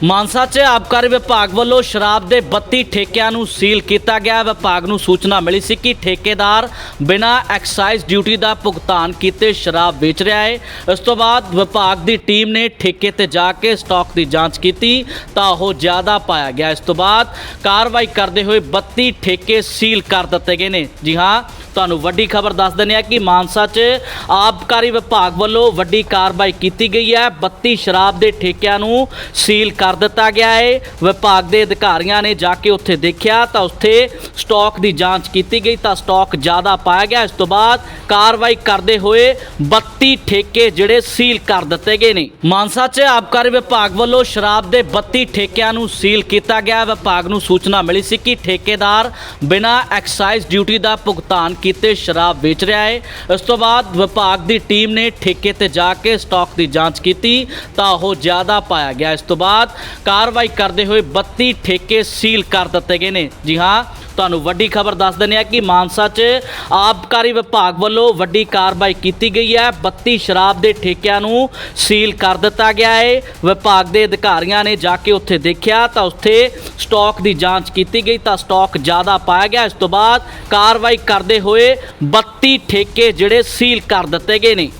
ਮਾਨਸਾ 'ਚ ਆਬਕਾਰੀ ਵਿਭਾਗ ਵੱਲੋਂ ਸ਼ਰਾਬ ਦੇ 32 ਠੇਕਿਆਂ ਨੂੰ ਸੀਲ ਕੀਤਾ ਗਿਆ। ਵਿਭਾਗ ਨੂੰ ਸੂਚਨਾ ਮਿਲੀ ਸੀ ਕਿ ਠੇਕੇਦਾਰ ਬਿਨਾਂ ਐਕਸਾਈਜ਼ ਡਿਊਟੀ ਦਾ ਭੁਗਤਾਨ ਕੀਤੇ ਸ਼ਰਾਬ ਵੇਚ ਰਿਹਾ ਹੈ ਇਸ ਤੋਂ ਬਾਅਦ ਵਿਭਾਗ ਦੀ ਟੀਮ ਨੇ ਠੇਕੇ ਤੇ ਜਾ ਕੇ ਸਟਾਕ ਦੀ ਜਾਂਚ ਕੀਤੀ, ਤਾਂ ਉਹ ਜ਼ਿਆਦਾ ਪਾਇਆ ਗਿਆ। ਇਸ ਤੋਂ ਬਾਅਦ ਕਾਰਵਾਈ ਕਰਦੇ ਹੋਏ 32 ਠੇਕੇ ਸੀਲ ਕਰ ਦਿੱਤੇ ਗਏ ਨੇ। ਜੀ ਹਾਂ ਤੁਹਾਨੂੰ ਵੱਡੀ ਖਬਰ ਦੱਸ ਦਿੰਦੇ ਆ ਕਿ ਮਾਨਸਾ 'ਚ ਆਬਕਾਰੀ ਵਿਭਾਗ ਵੱਲੋਂ ਵੱਡੀ ਕਾਰਵਾਈ ਕੀਤੀ ਗਈ ਹੈ। 32 ਸ਼ਰਾਬ ਦੇ ਠੇਕਿਆਂ ਨੂੰ ਸੀਲ ਕਰ ਦਿੱਤਾ ਗਿਆ ਹੈ। ਵਿਭਾਗ ਦੇ ਅਧਿਕਾਰੀਆਂ ਨੇ ਜਾ ਕੇ ਉੱਥੇ ਦੇਖਿਆ ਤਾਂ ਉੱਥੇ ਸਟਾਕ ਦੀ ਜਾਂਚ ਕੀਤੀ ਗਈ ਤਾਂ ਸਟਾਕ ਜ਼ਿਆਦਾ ਪਾਇਆ ਗਿਆ। ਇਸ ਤੋਂ ਬਾਅਦ ਕਾਰਵਾਈ ਕਰਦੇ ਹੋਏ 32 ਠੇਕੇ ਜਿਹੜੇ ਸੀਲ ਕਰ ਦਿੱਤੇ ਗਏ ਨੇ। ਮਾਨਸਾ 'ਚ ਆਬਕਾਰੀ ਵਿਭਾਗ ਵੱਲੋਂ ਸ਼ਰਾਬ ਦੇ 32 ਠੇਕਿਆਂ ਨੂੰ ਸੀਲ ਕੀਤਾ ਗਿਆ। ਵਿਭਾਗ ਨੂੰ ਸੂਚਨਾ ਮਿਲੀ ਸੀ ਕਿ ਠੇਕੇਦਾਰ ਬਿਨਾਂ ਐਕਸਾਈਜ਼ ਡਿਊਟੀ ਦਾ ਭੁਗਤਾਨ ਕੀਤੇ ਸ਼ਰਾਬ ਵੇਚ ਰਿਹਾ ਹੈ। ਇਸ ਤੋਂ ਬਾਅਦ ਵਿਭਾਗ ਦੀ ਟੀਮ ਨੇ ਠੇਕੇ ਤੇ ਜਾ ਕੇ ਸਟਾਕ ਦੀ ਜਾਂਚ ਕੀਤੀ, ਤਾਂ ਉਹ ਜ਼ਿਆਦਾ ਪਾਇਆ ਗਿਆ। ਇਸ ਤੋਂ ਬਾਅਦ ਕਾਰਵਾਈ ਕਰਦੇ ਹੋਏ 32 ਠੇਕੇ ਸੀਲ ਕਰ ਦਿੱਤੇ ਗਏ ਨੇ। ਜੀ ਹਾਂ ਤੁਹਾਨੂੰ ਵੱਡੀ ਖਬਰ ਦੱਸ ਦਿੰਦੇ ਆ ਕਿ ਮਾਨਸਾ 'ਚ ਆਬਕਾਰੀ ਵਿਭਾਗ ਵੱਲੋਂ ਵੱਡੀ ਕਾਰਵਾਈ ਕੀਤੀ ਗਈ ਹੈ। 32 ਸ਼ਰਾਬ ਦੇ ਠੇਕਿਆਂ ਨੂੰ ਸੀਲ ਕਰ ਦਿੱਤਾ ਗਿਆ ਹੈ। ਵਿਭਾਗ ਦੇ ਅਧਿਕਾਰੀਆਂ ਨੇ ਜਾ ਕੇ ਉੱਥੇ ਦੇਖਿਆ ਤਾਂ ਉੱਥੇ ਸਟਾਕ ਦੀ ਜਾਂਚ ਕੀਤੀ ਗਈ ਤਾਂ ਸਟਾਕ ਜ਼ਿਆਦਾ ਪਾਇਆ ਗਿਆ। ਇਸ ਤੋਂ ਬਾਅਦ ਕਾਰਵਾਈ ਕਰਦੇ ਹੋਏ 32 ਠੇਕੇ ਜਿਹੜੇ ਸੀਲ ਕਰ ਦਿੱਤੇ ਗਏ ਨੇ।